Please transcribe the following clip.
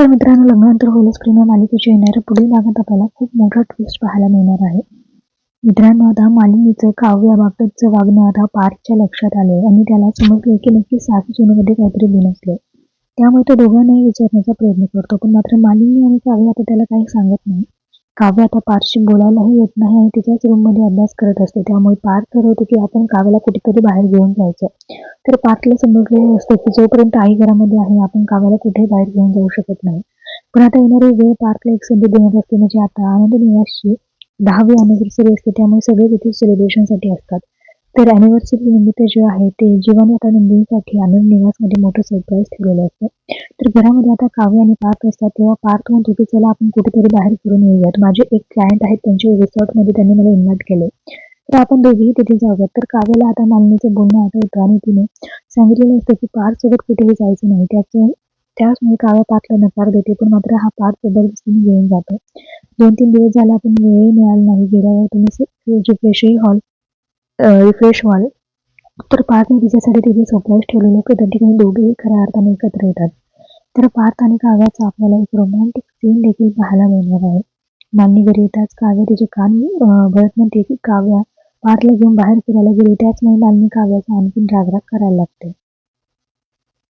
तर मित्रांनो लग्नानंतर होईलच प्रेम मालिकेच्या येणाऱ्या पुढील भागात आपल्याला खूप मोठा ट्विस्ट पाहायला मिळणार आहे. मित्रांनो आता मालिनीचं काव्याबाबतचं वागणं आता पार्थच्या लक्षात आले आणि त्याला समजलं की नक्की साखी सोनूमध्ये काहीतरी बिनसले त्यामुळे तो दोघांनाही विचारण्याचा प्रयत्न करतो पण मात्र मालिनी आणि काव्य आता त्याला काही सांगत नाही. काव्य आता पार्थशी बोलायलाही येत नाही आणि तिच्याच रूममध्ये अभ्यास करत असते. त्यामुळे पार्थ ठरवतो की आपण काव्याला कुठेतरी बाहेर घेऊन जायचं. तर पार्थला समजलेलं असतं की जोपर्यंत आई घरामध्ये आहे आपण काव्याला कुठेही बाहेर घेऊन जाऊ शकत नाही. पण आता येणारी वेळ पार्थला एक संधी देण्यात असते. म्हणजे आता आनंद निवासची दहावी अॅनिव्हर्सरी असते. त्यामुळे सगळे तिथे सेलिब्रेशनसाठी असतात. तर अॅनिव्हर्सरी निमित्त जे आहे ते जीवाने आता नंदिनीसाठी आनंद निवासमध्ये मोठं सरप्राईज ठेवलेलं असतं तर घरामध्ये आता काव्य आणि पार्थ असतात तेव्हा पार्थ म्हणतो की चला आपण कुठेतरी बाहेर फिरून येऊयात माझे एक क्लायंट आहेत त्यांच्या रिसॉर्टमध्ये त्यांनी मला इन्व्हाइट केले तर आपण दोघेही तिथे जाऊयात तर काव्याला आता मालिनीचं बोलणं आठवतं आणि तिने सांगितलेलं असतं की पार्क सोबत कुठेही जायचं नाही त्याचं त्याचमुळे काव्या पार्थला नकार देते पण मात्र हा पार्थ जबरदस्तीने घेऊन जातो दोन तीन दिवस झाला आपण वेळही मिळाला नाही गेल्यावर तुम्ही रिफ्रेशही हॉल रिफ्रेश व्हाल तर पार्थने तिच्यासाठी तिथे सरप्राईज ठेवलेलं की त्या ठिकाणी दोघेही खऱ्या अर्थाने एकत्र येतात. तर पार्थ आणि काव्याचा आपल्याला एक रोमॅन्टिक सीन देखील पाहायला मिळणार आहे. मान्य घरी येताच काव्य तिचे कान भरत म्हणते की काव्या पार्थला घेऊन बाहेर फिरायला गेली. त्याचमुळे मालिनी काव्याचा आणखीन रागराग करायला लागते.